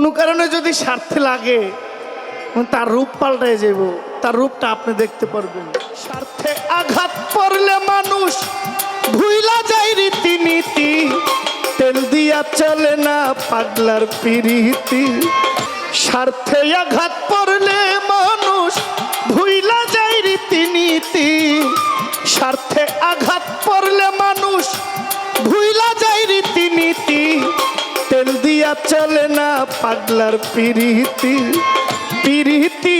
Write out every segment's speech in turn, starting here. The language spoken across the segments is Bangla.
কোনো কারণে যদি স্বার্থে লাগে তার রূপ পাল্টায় যাব তার রূপটা আপনি দেখতে পারবেন। স্বার্থে আঘাত পড়লে মানুষ ভুইলা যায় রীতিনীতি, তেল দিয়া চলে না পাগলার পিরিতি। স্বার্থে আঘাত পড়লে দিয়া চলে না পাগলার পিরিতি পিরিতি।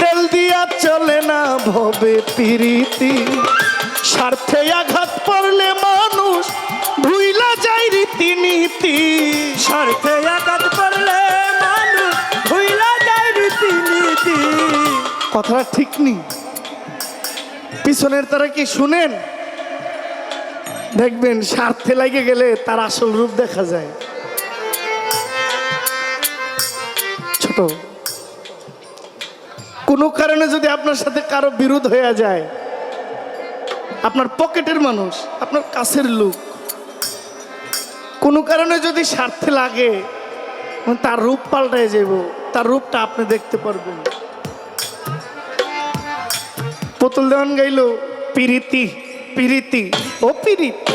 তেল দিয়া চলে না ভবে পিরিতি। স্বার্থে আঘাত পড়লে মানুষ ভুইলা যায় রীতিনীতি। স্বার্থে আঘাত করলে মানুষ ভুইলা যায় রীতিনীতি। কথাটা ঠিক নেই। পিছনের তারা কি শুনেন? দেখবেন স্বার্থে লাগে গেলে তার আসল রূপ দেখা যায়। ছোট কোনো কারণে যদি আপনার সাথে কারও বিরোধ হয়ে যায় আপনার পকেটের মানুষ আপনার কাছের লোক কোনো কারণে যদি স্বার্থে লাগে তার রূপ পাল্টায় যাব তার রূপটা আপনি দেখতে পারবেন। পুতুল দেওয়ান গাইল পিরিতি পিরিতি ও পিরিতি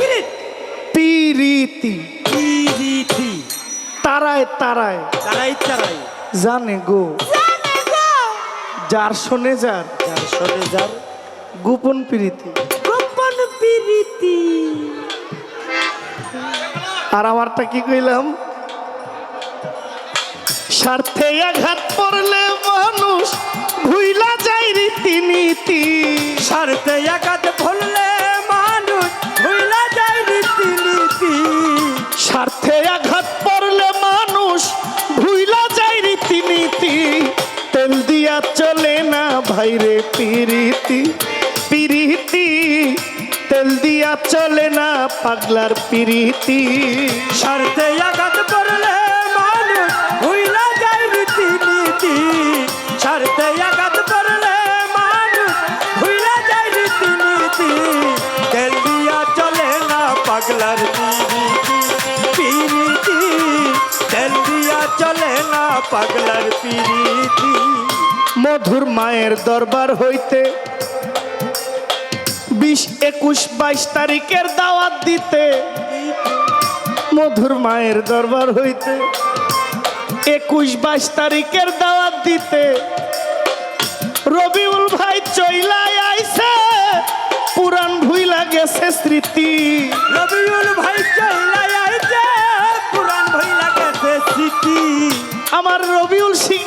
পিরিতি পিরিতি তারায় তারায় তারাই তারাই জানে গো। যার শোনে যার। যার শোনে যার। গোপন প্রীতি। গোপন পিরিতি। আর আমারটা কি কইলাম? স্বার্থে আঘাত পড়লে মানুষ ভুইলা যায় রীতিনীতি। স্বার্থে আঘাত ভরলে না ভাইরে পিরিতি পিরিতি তেল দিয়া চলে না পাগলার পিরিতি। স্বার্থে আঘাত করলে মানুষ ভুইলা যায় রীতিনীতি। স্বার্থে আঘাত করলে মানুষ ভুইলা যায় রীতিনীতি। তেল দিয়া চলে না পাগলার পিরিতি। তেল দিয়া চলে না পাগলার পিরিতি। মধুর মায়ের দরবার হইতে বিশ একুশ বাইশ তারিখের দাওয়াত দিতে মধুর মায়ের দরবার হইতে একুশ বাইশ তারিখের দাওয়াত দিতে রবিউল ভাই চইলাই আইছে পুরান ভুইলা গেছে স্মৃতি। রবিউল ভাই চলাই আইছে পুরান ভইলা গেছে স্মৃতি। আমার রবিউল শিকদার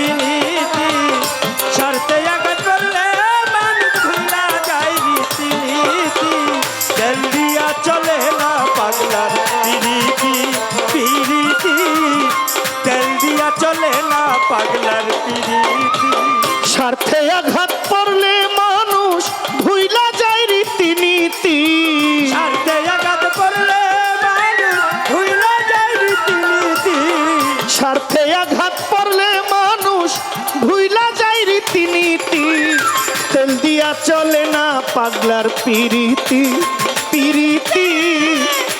রীতিনীতি স্বার্থে আঘাত করলে মানুষ ভুইলা যায় রীতিনীতি। তেল দিয়া চলে না পাগলার পিরিতি পিরিতি তেল দিয়া চলে না পাগলার পিরিতি স্বার্থে আঘাত পড়লে মানুষ ভুইলা যায় রীতিনীতি। স্বার্থে আঘাত মানুষ ভুইলা যায় রীতিনীতি। স্বার্থে আঘাত পড়লে মানুষ ভুইলা যায় রীতিনীতি। তেল দিয়া চলে না পাগলার পিরিতি। পিরিতি।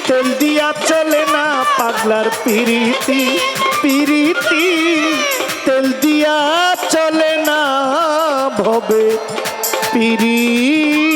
তেল দিয়া চলে না পাগলার পিরিতি। পিরিতি। তেল দিয়া চলে না ভবে পিরিতি।